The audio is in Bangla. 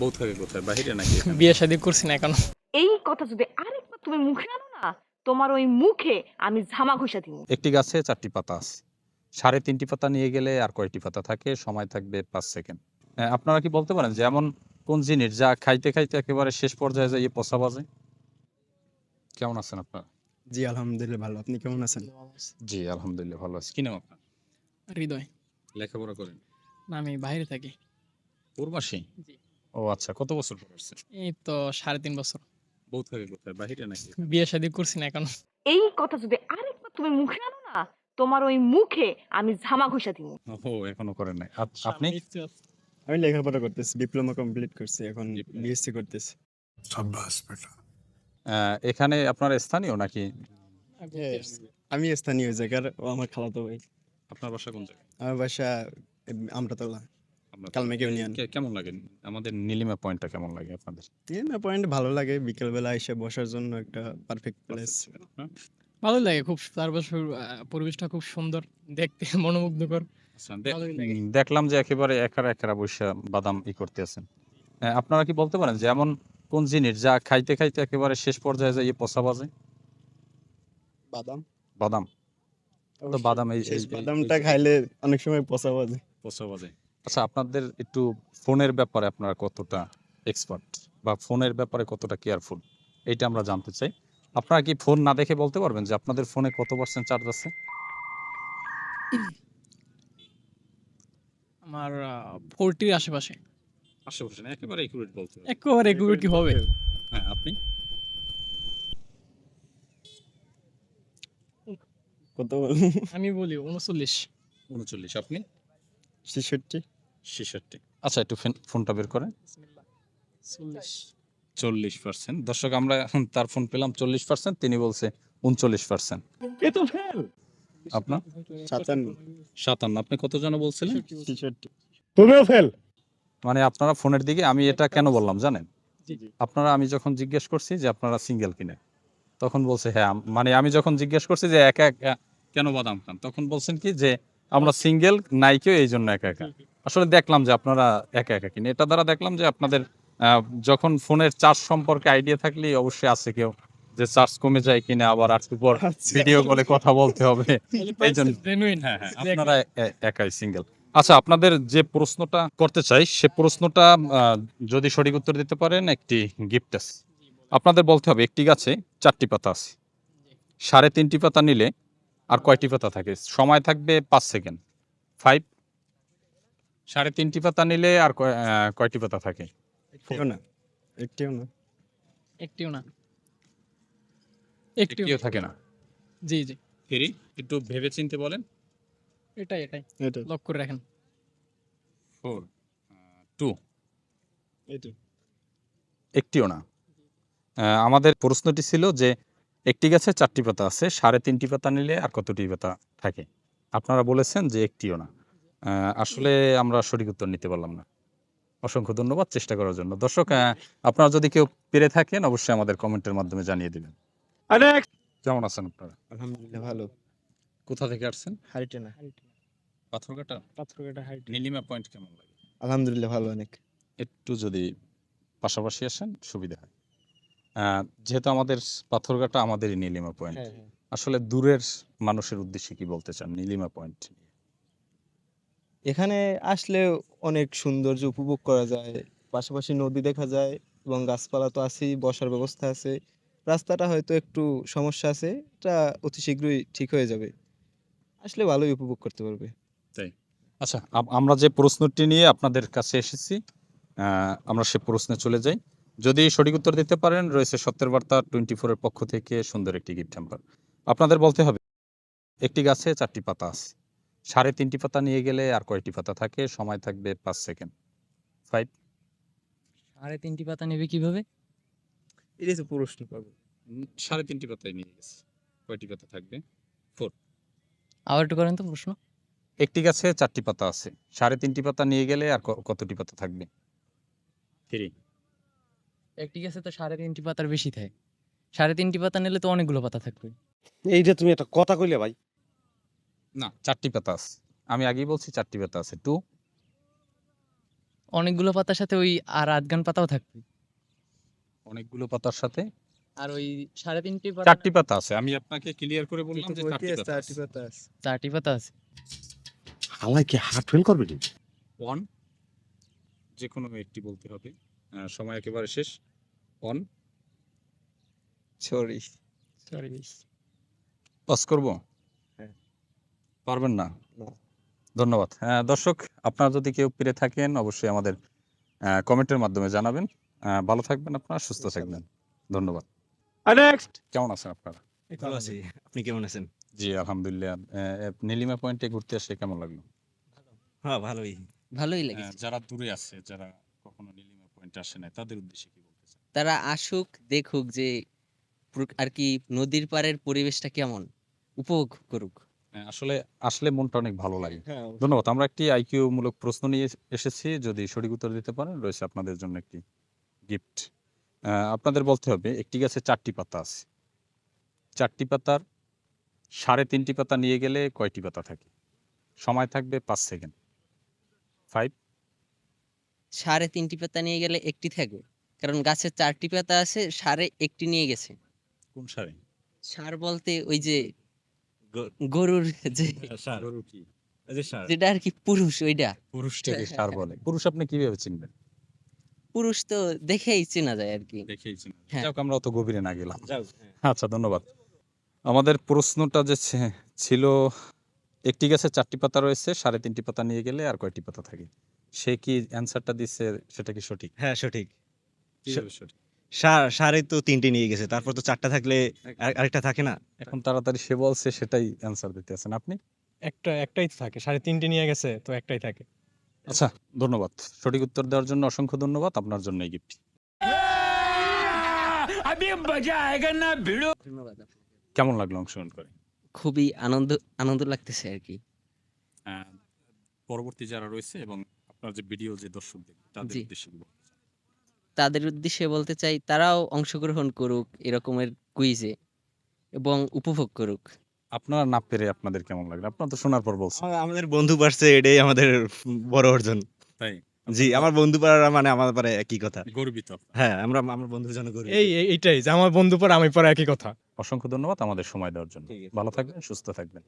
বউ থাকে কোথায়? বাহিরে নাকি বিয়ে শাদী করছি না এখনও। এই কথা যদি আরেকবার তুমি মুখে আনো না তোমার ওই মুখে আমি ঝামা ঘষা দিব। একটি গাছে চারটি পাতা আছে। সাড়ে তিনটি পাতা নিয়ে গেলে আর কয়টি পাতা থাকে? সময় থাকবে পাঁচ সেকেন্ড। আপনারা কি বলতে পারেন যে এমন কোন জিনিস যা খাইতে খাইতে একেবারে শেষ পর্যায়ে যাইয়ে পচা বাজে? কেমন আছেন আপনারা? জি আলহামদুলিল্লাহ ভালো। আপনি কেমন আছেন? জি আলহামদুলিল্লাহ ভালো আছি। কি নাম আপনার? হৃদয়। লেখাপড়া করেন? না আমি বাইরে থাকি। পূর্বাসী জি। ও আচ্ছা কত বছর এই তো সাড়ে তিন বছর। বাহিরে নাকি? বিয়ে শাদী করছি না এখন। এই কথা যদি আরেকবার তুমি মুখে আনো না তোমার ওই মুখে আমি ঝামা দিব। ও এখনও করেন নাই। আচ্ছা, আপনি? আমি লেখাপড়া করতেছি ডিপ্লোমা কমপ্লিট করছি এখন বিএসসি করতেছি। এখানে আপনার স্থানীয় নাকি? হ্যাঁ, আমি স্থানীয় জায়গার আমার খালাতো ভাই। আপনার বাসা কোন জায়গায়? আমার বাসা আমরাতলা। কালমেঘ ইউনিয়ন। কেমন লাগে? আমাদের নীলিমা পয়েন্টটা কেমন লাগে আপনাদের? না পয়েন্ট ভালো লাগে বিকেলবেলা এসে বসার জন্য একটা পারফেক্ট প্লেস হ্যাঁ? ভালো লাগে খুব পরিবেশটা খুব সুন্দর দেখতে মনোমুগ্ধকর। আচ্ছা, দেখলাম যে একেবারে একারা একারা বসে বাদাম ই করতে আছেন আপনারা কি বলতে পারেন যে এমন কোন জিনিস যা খাইতে খাইতে একেবারে শেষ পর্যায়ে যাইয়ে পচা বাজে? বাদাম। বাদাম। তো বাদাম এই- শেষ এই- এই- বাদামটা খাইলে অনেক সময় পচা বাজে। পচা বাজে। আচ্ছা আপনাদের একটু ফোনের ব্যাপারে আপনারা কতটা এক্সপার্ট বা ফোনের ব্যাপারে কতটা কেয়ারফুল এইটা আমরা জানতে চাই। আপনারা কি ফোন না দেখে বলতে পারবেন যে আপনাদের ফোনে কত পার্সেন্ট চার্জ আছে? আমার ফোরটির আশেপাশে। আশেপাশে না একেবারে একুরেট বলতে একেবারে এগুলো কি হবে? হ্যাঁ আপনি? কত আমি বলি উনচল্লিশ। উনচল্লিশ আপনি? ছেষট্টি। ছেষট্টি। আচ্ছা একটু ফোনটা বের করেন। চল্লিশ চল্লিশ পার্সেন্ট। দর্শক আমরা এখন তার ফোন পেলাম চল্লিশ পার্সেন্ট তিনি বলছে উনচল্লিশ পার্সেন্ট। আপনার? সাতান্ন। সাতান্ন। আপনি কত জন বলছিলেন? ছেষট্টি। মানে আপনারা ফোনের দিকে আমি এটা কেন বললাম জানেন? আপনারা আমি যখন জিজ্ঞেস করছি যে আপনারা সিঙ্গেল কিনে তখন বলছে হ্যাঁ মানে আমি যখন জিজ্ঞেস করছি যে একা একা কেন বাদাম খান তখন বলছেন কি যে আমরা সিঙ্গেল নাইকেও এই জন্য একা একা। আসলে দেখলাম যে আপনারা একা একা কিনে। এটা দ্বারা দেখলাম যে আপনাদের যখন ফোনের চার্জ সম্পর্কে আইডিয়া থাকলে অবশ্যই আছে কেউ যে চার্জ কমে যায় কিনা আবার একটু পর ভিডিও কলে কথা বলতে হবে। এই জন্য হ্যাঁ হ্যাঁ। আপনারা একাই সিঙ্গেল আচ্ছা আপনাদের যে প্রশ্নটা করতে চাই সে প্রশ্নটা যদি সঠিক উত্তর দিতে পারেন একটি গিফট আছে। আপনাদের বলতে হবে একটি গাছে চারটি পাতা আছে। সাড়ে তিনটি পাতা নিলে আর কয়টি পাতা থাকে? সময় থাকবে পাঁচ সেকেন্ড। ফাইভ সাড়ে তিনটি পাতা নিলে আর কয়টি পাতা থাকে? একটিও না। একটিও না। একটিও না। একটিও একটিও থাকে না? জি জি। ফেরি একটু ভেবে চিনতে বলেন। এটাই এটাই। এটা। লক করে রাখেন। ফোর টু একটিও না। আমাদের প্রশ্নটি ছিল যে একটি গাছে চারটি পাতা আছে সাড়ে তিনটি পাতা নিলে আর কতটি পাতা থাকে? আপনারা বলেছেন যে একটিও না। আসলে আমরা সঠিক উত্তর নিতে পারলাম না। অসংখ্য ধন্যবাদ চেষ্টা করার জন্য। দর্শক আপনারা যদি কেউ পেরে থাকেন অবশ্যই আমাদের কমেন্টের মাধ্যমে জানিয়ে দিবেন। কেমন আছেন আপনারা? আলহামদুলিল্লাহ ভালো। কোথা থেকে আসছেন? হাইটে না পাথরঘাটা? পাথরঘাটা হাইট নীলিমা পয়েন্ট কেমন লাগে? আলহামদুলিল্লাহ ভালো অনেক। একটু যদি পাশাপাশি আসেন সুবিধা হয়। যেহেতু আমাদের পাথরঘাটা আমাদেরই নীলিমা পয়েন্ট আসলে দূরের মানুষের উদ্দেশ্যে কি বলতে চান নীলিমা পয়েন্ট এখানে আসলে অনেক সৌন্দর্য উপভোগ করা যায়। পাশাপাশি নদী দেখা যায় এবং গাছপালা তো আছেই বসার ব্যবস্থা আছে। রাস্তাটা হয়তো একটু সমস্যা আছে এটা অতি শীঘ্রই ঠিক হয়ে যাবে। আসলে ভালোই উপভোগ করতে পারবে। তাই। আচ্ছা আমরা যে প্রশ্নটি নিয়ে আপনাদের কাছে এসেছি আমরা সে প্রশ্নে চলে যাই। যদি সঠিক উত্তর দিতে পারেন রয়েছে সত্যের বার্তা টোয়েন্টি ফোরের পক্ষ থেকে সুন্দর একটি গিফট হ্যাম্পার আপনাদের বলতে হবে একটি গাছে চারটি পাতা আছে। সাড়ে তিনটি পাতা নিয়ে গেলে আর কয়টি পাতা থাকে? সময় থাকবে পাঁচ সেকেন্ড। ফাইভ। সাড়ে তিনটি পাতা নেবে কীভাবে? এটা তো প্রশ্ন পাবে। সাড়ে তিনটি পাতায় নিয়ে গেছে। কয়টি পাতা থাকবে? ফোর। আবার একটু করেন তো প্রশ্ন। একটি গাছে চারটি পাতা আছে। সাড়ে তিনটি পাতা নিয়ে গেলে আর ক- কতটি পাতা থাকবে? থ্রি। একটি গাছে তো সাড়ে তিনটি পাতার বেশি থাকে। সাড়ে তিনটি পাতা নিলে তো অনেকগুলো পাতা থাকবে। এইটা তুমি একটা কথা কইলে ভাই না চারটি পাতা আছে। আমি আগেই বলছি চারটি পাতা আছে। টু অনেকগুলো পাতার সাথে ওই আর আধগান পাতাও থাকবে। অনেকগুলো পাতার সাথে? আর ওই সাড়ে তিনটি পাতা চারটি পাতা আছে। আমি আপনাকে ক্লিয়ার করে বললাম যে চারটি পাতা চারটি আছে। পাতা আছে। চারটি পাতা আছে। হালাই কি হার্ট ফেল করবে নি ওয়ান যে কোনো একটি বলতে হবে। সময় একেবারে শেষ। ওয়ান সরি সরি পাস করব। পারবেন না। ধন্যবাদ। হ্যাঁ, দর্শক আপনারা যদি কেউ পেরে থাকেন অবশ্যই আমাদের কমেন্টের মাধ্যমে জানাবেন। ভালো থাকবেন আপনারা সুস্থ থাকবেন। ধন্যবাদ। কেমন আছেন আপনারা? ভালো আছি। আপনি কেমন আছেন? জি আলহামদুলিল্লাহ। নীলিমা পয়েন্টে ঘুরতে আসে কেমন লাগল? হ্যাঁ ভালোই। ভালোই লেগেছে। যারা দূরে আছে যারা কখনো নীলিমা পয়েন্টে আসে না তাদের উদ্দেশ্যে কি বলতে চান? তারা আসুক দেখুক যে আর কি নদীর পাড়ের পরিবেশটা কেমন উপভোগ করুক। আসলে আসলে মনটা অনেক ভালো লাগে। হ্যাঁ ধন্যবাদ। আমরা একটি আইকিউ মূলক প্রশ্ন নিয়ে এসেছি। যদি সঠিক উত্তর দিতে পারেন রয়েছে আপনাদের জন্য একটি গিফট। আপনাদের বলতে হবে একটি গাছে চারটি পাতা আছে। চারটি পাতার সাড়ে তিনটি পাতা নিয়ে গেলে কয়টি পাতা থাকে? সময় থাকবে পাঁচ সেকেন্ড। ফাইভ। সাড়ে তিনটি পাতা নিয়ে গেলে একটি থাকবে। কারণ গাছের চারটি পাতা আছে সারে একটি নিয়ে গেছে। কোন সারে সার বলতে ওই যে গরুর যে গরু কি? যে সার। যেটা আর কি পুরুষ ওইটা। পুরুষটাকে সার বলে। পুরুষ আপনি কীভাবে চিনবেন? পুরুষ তো দেখেই চেনা যায় আর কি। দেখেই হ্যাঁ। যাক আমরা অত গভীরে না গেলাম। আচ্ছা ধন্যবাদ। আমাদের প্রশ্নটা যে ছিল একটি গাছে চারটি পাতা রয়েছে সাড়ে তিনটি পাতা নিয়ে গেলে আর কয়টি পাতা থাকে? সে কি অ্যান্সারটা দিচ্ছে সেটা কি সঠিক? হ্যাঁ সঠিক। সঠিক? সার সারে তো তিনটে নিয়ে গেছে তারপর তো চারটা থাকলে আরেকটা থাকে না। এখন তাড়াতাড়ি সে বলছে সেটাই অ্যান্সার দিতে আছেন আপনি? একটা একটাই তো থাকে। সাড়ে তিনটে নিয়ে গেছে তো একটাই থাকে। আচ্ছা ধন্যবাদ। সঠিক উত্তর দেওয়ার জন্য অসংখ্য ধন্যবাদ। আপনার জন্য এই গিফট কেমন লাগল অংশগ্রহণ করে? খুবই আনন্দ আনন্দ লাগতেছে আর কি। আহ, পরবর্তী যারা রয়েছে এবং আপনার যে ভিডিও যে দর্শক তাদের উদ্দেশ্যে? তাদের উদ্দেশ্যে বলতে চাই তারাও অংশগ্রহণ করুক এরকমের কুইজে এবং উপভোগ করুক। আপনারা না পেরে আপনাদের কেমন লাগল? আপনারা তো শোনার পর বলছেন। আমাদের বন্ধু পারছে এটাই আমাদের বড় অর্জন। তাই? জি আমার বন্ধু পাড়ার মানে আমাদের পারে একই কথা। গর্বিত। হ্যাঁ আমরা আমার বন্ধুর জন্য করি এই এই- এইটাই যে আমার বন্ধু পর আমি পর একই কথা। অসংখ্য ধন্যবাদ আমাদের সময় দেওয়ার জন্য। ভালো থাকবেন সুস্থ থাকবেন।